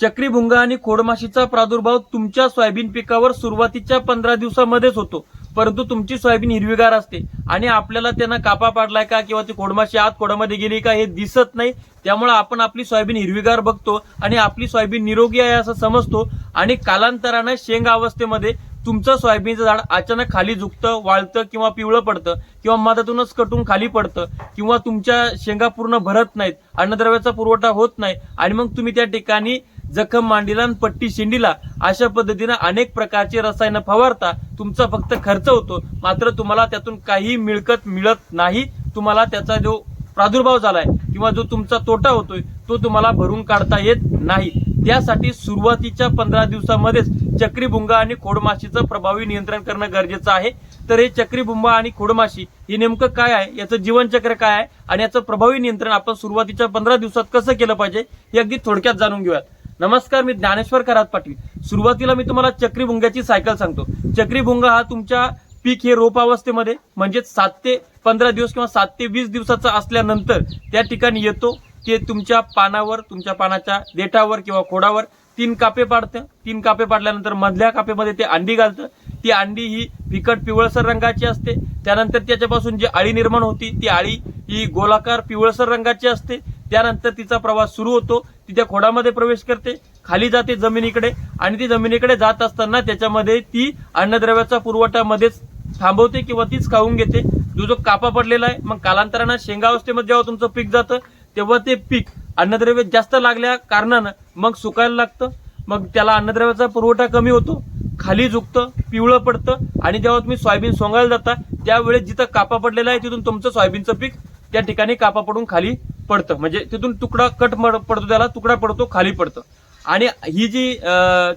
चक्रीभुंगा आणि खोडमाशीचा प्रादुर्भाव तुमच्या सोयाबीन पिकावर सुरुवातीच्या पंधरा दिवसामध्येच होतो. परंतु तुमची सोयाबीन हिरवीगार असते. आणि आपल्याला त्यांना कापा पाडलाय का किंवा ती खोडमाशी आत खोडामध्ये गेली का हे दिसत नाही. त्यामुळे आपण आपली सोयाबीन हिरवीगार बघतो आणि आपली सोयाबीन निरोगी आहे असं समजतो. आणि कालांतरानं शेंग अवस्थेमध्ये तुमचं सोयाबीनचं झाड अचानक खाली झुकतं वाळतं किंवा पिवळं पडतं किंवा मधातूनच कटून खाली पडतं किंवा तुमच्या शेंगा पूर्ण भरत नाहीत अन्नद्रव्याचा पुरवठा होत नाही. आणि मग तुम्ही त्या ठिकाणी जखम मांडीला आणि पट्टी शेंडीला अशा पद्धतीनं अनेक प्रकारचे रसायनं फवारता तुमचा फक्त खर्च होतो. मात्र तुम्हाला त्यातून काही मिळकत मिळत नाही. तुम्हाला त्याचा जो प्रादुर्भाव झालाय किंवा जो तुमचा तोटा होतोय तो तुम्हाला भरून काढता येत नाही. त्यासाठी सुरुवातीच्या पंधरा दिवसामध्येच चक्रीभुंगा आणि खोडमाशीचं प्रभावी नियंत्रण करणं गरजेचं आहे. तर हे चक्रीभुंगा आणि खोडमाशी हे नेमकं काय आहे? याचं जीवनचक्र काय आहे? आणि याचं प्रभावी नियंत्रण आपण सुरुवातीच्या पंधरा दिवसात कसं केलं पाहिजे? हे अगदी थोडक्यात जाणून घेऊयात. नमस्कार मी ज्ञानेश्वर खरात पाटील. सुरुवातीला मी तुम्हाला चक्रीभुंग्याची सायकल सांगतो. चक्रीभुंगा हा तुमच्या पीक हे रोप अवस्थेमध्ये म्हणजेच सात ते पंधरा दिवस किंवा सात ते वीस दिवसाचा असल्यानंतर त्या ठिकाणी येतो. ते तुमच्या पानावर तुमच्या पानाच्या देठावर किंवा खोडावर तीन कापे पाडतं. तीन कापे पाडल्यानंतर मधल्या कापेमध्ये ते अंडी घालतं. ती अंडी ही फिकट पिवळसर रंगाची असते. त्यानंतर त्याच्यापासून जी अळी निर्माण होती ती अळी ही गोलाकार पिवळसर रंगाची असते. त्यानंतर तिचा प्रवास सुरू होतो. ती त्या खोडामध्ये प्रवेश करते. खाली जाते जमिनीकडे आणि ती जमिनीकडे जात असताना त्याच्यामध्ये ती अन्नद्रव्याचा पुरवठा मध्येच थांबवते किंवा तीच खाऊन घेते. जो जो कापा पडलेला आहे मग कालांतरानं शेंगा अवस्थेमध्ये जेव्हा तुमचं पीक जातं तेव्हा ते पीक अन्नद्रव्य जास्त लागल्या कारणानं मग सुकायला लागतं. मग त्याला अन्नद्रव्याचा पुरवठा कमी होतो. खाली झुकतं पिवळं पडतं आणि जेव्हा तुम्ही सोयाबीन सोंगायला जाता त्यावेळेस जिथं कापा पडलेला आहे तिथून तुमचं सोयाबीनचं पीक त्या ठिकाणी कापा पडून खाली पडतं. म्हणजे तिथून तुकडा कट मड- पडतो त्याला तुकडा पडतो खाली पडतं. आणि ही जी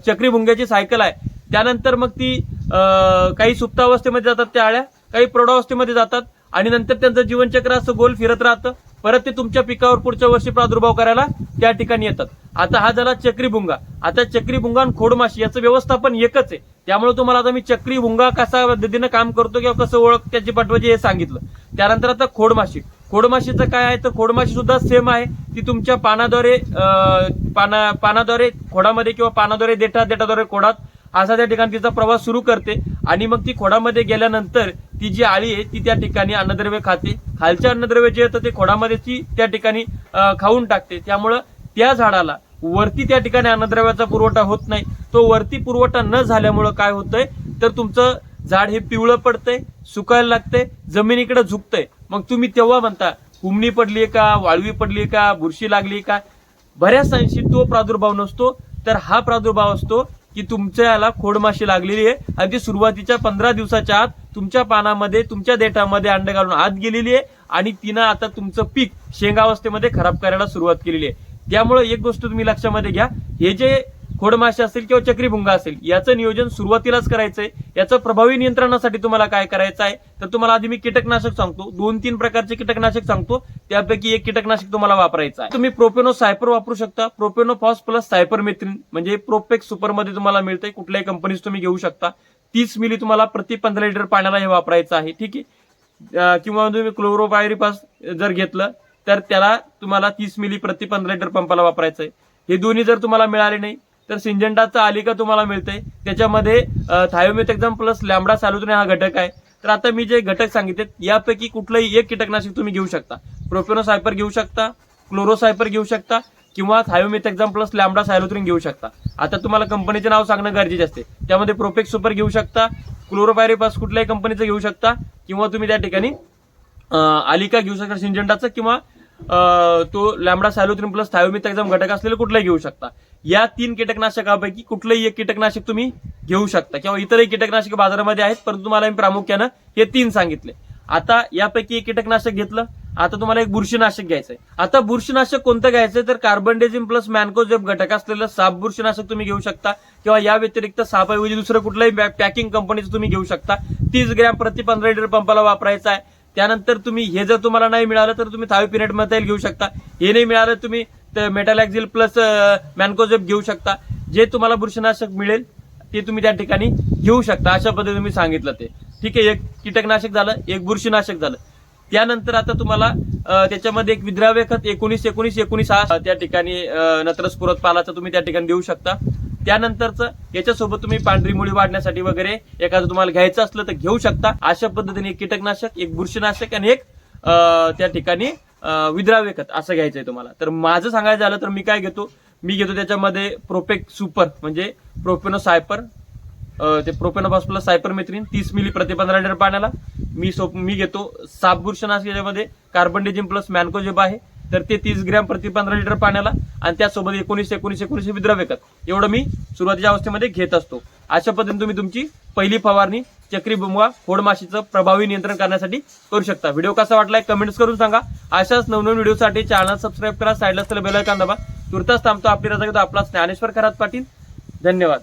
चक्रीभुंग्याची सायकल आहे त्यानंतर मग ती काही सुप्तावस्थेमध्ये जातात त्या आळ्या काही प्रौढावस्थेमध्ये जातात आणि नंतर त्यांचं जीवनचक्र असं गोल फिरत राहतं. परत ते तुमच्या पिकावर पुढच्या वर्षी प्रादुर्भाव करायला त्या ठिकाणी येतात. आता हा झाला चक्रीभुंगा. आता चक्रीभुंगा आणि खोडमाशी याचं व्यवस्थापन एकच आहे. त्यामुळे तुम्हाला आता मी चक्रीभुंगा कसा पद्धतीनं काम करतो किंवा कसं ओळख त्याची पाठवायची हे सांगितलं. त्यानंतर आता खोडमाशी. खोडमाशीचं काय आहे? तर खोडमाशी सुद्धा सेम आहे. ती तुमच्या पानाद्वारे पाना पानाद्वारे खोडामध्ये किंवा पानाद्वारे देठा देठाद्वारे खोडात असा त्या ठिकाणी तिचा प्रवास सुरू करते. आणि मग ती खोडामध्ये गेल्यानंतर ती जी आळी आहे ती त्या ठिकाणी अन्नद्रव्य खाते. खालच्या अन्नद्रव्य जे येतं ते खोडामध्ये ती त्या ठिकाणी खाऊन टाकते. त्यामुळं त्या झाडाला वरती त्या ठिकाणी अन्नद्रव्याचा पुरवठा होत नाही. तो वरती पुरवठा न झाल्यामुळं काय होतंय? तर तुमचं झाड हे पिवळं पडतंय सुकायला लागतंय जमिनीकडे झुकतंय. मग तुम्ही तेव्हा म्हणता हुमणी पडली का वाळवी पडली का बुरशी लागली का? बऱ्याच अंशी तो प्रादुर्भाव नसतो. तर हा प्रादुर्भाव असतो की तुमच्याला खोडमाशी लागलेली आहे आणि ती सुरुवातीच्या पंधरा दिवसाच्या आत तुमच्या पानामध्ये तुमच्या देठामध्ये अंड घालून आत गेलेली आहे आणि तिनं आता तुमचं पीक शेंगावस्थेमध्ये खराब करायला सुरुवात केलेली आहे. त्यामुळे एक गोष्ट तुम्ही लक्षामध्ये घ्या. हे जे खोडमाशी असेल किंवा चक्रीभुंगा असेल याचं नियोजन सुरुवातीलाच करायचंय. याचं प्रभावी नियंत्रणासाठी तुम्हाला काय करायचं आहे? तर तुम्हाला आधी मी कीटकनाशक सांगतो. दोन तीन प्रकारचे कीटकनाशक सांगतो. त्यापैकी एक कीटकनाशक तुम्हाला वापरायचं आहे. तुम्ही प्रोपेनो सायपर वापरू शकता. प्रोपेनो फॉस प्लस सायपर मेथ्रिन म्हणजे प्रोपेक्स सुपरमध्ये तुम्हाला मिळतंय. कुठल्याही कंपनीज तुम्ही घेऊ शकता. तीस मिली तुम्हाला प्रति पंधरा लिटर पाण्याला हे वापरायचं आहे. ठीक आहे? किंवा तुम्ही क्लोरोपायरीपास जर घेतलं तर त्याला तुम्हाला तीस मिली प्रति पंधरा लिटर पंपाला वापरायचं आहे. हे दोन्ही जर तुम्हाला मिळाले नाही तर सिंजंटाचं आलिका तुम्हाला मिळते त्याच्यामध्ये थायोमेथेक्झम प्लस लॅमडा सॅल्युट्रिन हा घटक आहे. तर आता मी जे घटक सांगितले यापैकी कुठलंही एक कीटकनाशक तुम्ही घेऊ शकता. प्रोपेनोसायपर घेऊ शकता क्लोरोसायपर घेऊ शकता किंवा थायोमेथेक्झम प्लस लॅमडा सायलोथ्रिन घेऊ शकता. आता तुम्हाला कंपनीचे नाव सांगणं गरजेचे असते. त्यामध्ये प्रोपेक्स सुपर घेऊ शकता क्लोरोपायरेपास कुठल्याही कंपनीचं घेऊ शकता किंवा तुम्ही त्या ठिकाणी अलिका आलिका घेऊ शकता सिंजंटाचं किंवा तो लॅमडा सॅलोथ्रिन प्लस थायोमिथॅक्झम घटक असलेलं कुठलंही घेऊ शकता. या तीन कीटकनाशकापैकी कुठलंही एक कीटकनाशक तुम्ही घेऊ शकता किंवा इतरही कीटकनाशक बाजारामध्ये आहेत परंतु तुम्हाला मी प्रामुख्यानं हे तीन सांगितले. आता यापैकी एक कीटकनाशक घेतलं आता तुम्हाला एक बुरशीनाशक घ्यायचंय. आता बुरशीनाशक कोणतं घ्यायचंय? तर कार्बनडेझिम प्लस मॅनकोजेब घटक असलेलं साप बुरशीनाशक तुम्ही घेऊ शकता किंवा या व्यतिरिक्त सापाऐवजी दुसरं कुठलंही पॅकिंग कंपनीचं तुम्ही घेऊ शकता. तीस ग्रॅम प्रति पंधरा लिटर पंपाला वापरायचं आहे. त्यानंतर तुम्ही हे जर तुम्हाला नाही मिळालं तर तुम्ही थायोपिनेटमध्ये घेऊ शकता. हे नाही मिळालं तुम्ही मेटालॅक्झिल प्लस मॅनकोजेब घेऊ शकता. जे तुम्हाला बुरशीनाशक मिळेल ते तुम्ही त्या ठिकाणी घेऊ शकता. अशा पद्धतीने मी सांगितलं ते. ठीक आहे एक कीटकनाशक झालं एक बुरशीनाशक झालं. त्यानंतर आता तुम्हाला त्याच्यामध्ये एक विद्राव्य खत एकोणीस एकोणीस एकोणीस हा त्या ठिकाणी अं, नत्रस्फुरत पालाचा तुम्ही त्या ठिकाणी देऊ शकता. त्यानंतरच याच्यासोबत तुम्ही पांढरी मुळी वाढण्यासाठी वगैरे एखादं तुम्हाला घ्यायचं असलं तर घेऊ शकता. अशा पद्धतीने एक कीटकनाशक एक बुरशीनाशक आणि एक त्या ठिकाणी विद्राव्य खत असं घ्यायचंय तुम्हाला. तर माझं सांगायचं झालं तर मी काय घेतो? मी घेतो त्याच्यामध्ये प्रोपेक सुपर म्हणजे प्रोपेनो सायपर ते प्रोपेनोपास प्लस सायपरमेथ्रिन तीस मिली प्रति पंधरा लिटर पाण्याला. मी सोप मी घेतो साप बुरशनाशक याच्यामध्ये कार्बन डिजिम प्लस मॅनकोजेब आहे. तर ते तीस ग्रॅम प्रति पंधरा लिटर पाण्याला आणि त्यासोबत एकोणीस एकोणीस एकोणीस विद्राव्य खत एवढं मी सुरुवातीच्या अवस्थेमध्ये घेत असतो. अशा पद्धतीने तुम्ही तुमची पहिली फवारणी चक्री बुमवा खोडमाशीचं प्रभावी नियंत्रण करण्यासाठी करू शकता. व्हिडिओ कसा वाटलाय कमेंट्स करून सांगा. अशाच नवनवीन व्हिडिओसाठी चॅनल सबस्क्राईब करा साईडला असलेला बेल आयकॉन दाबा. तुर्तास थांबतो. आपली रजा घेतो. आपला ज्ञानेश्वर खरात पाटील. धन्यवाद.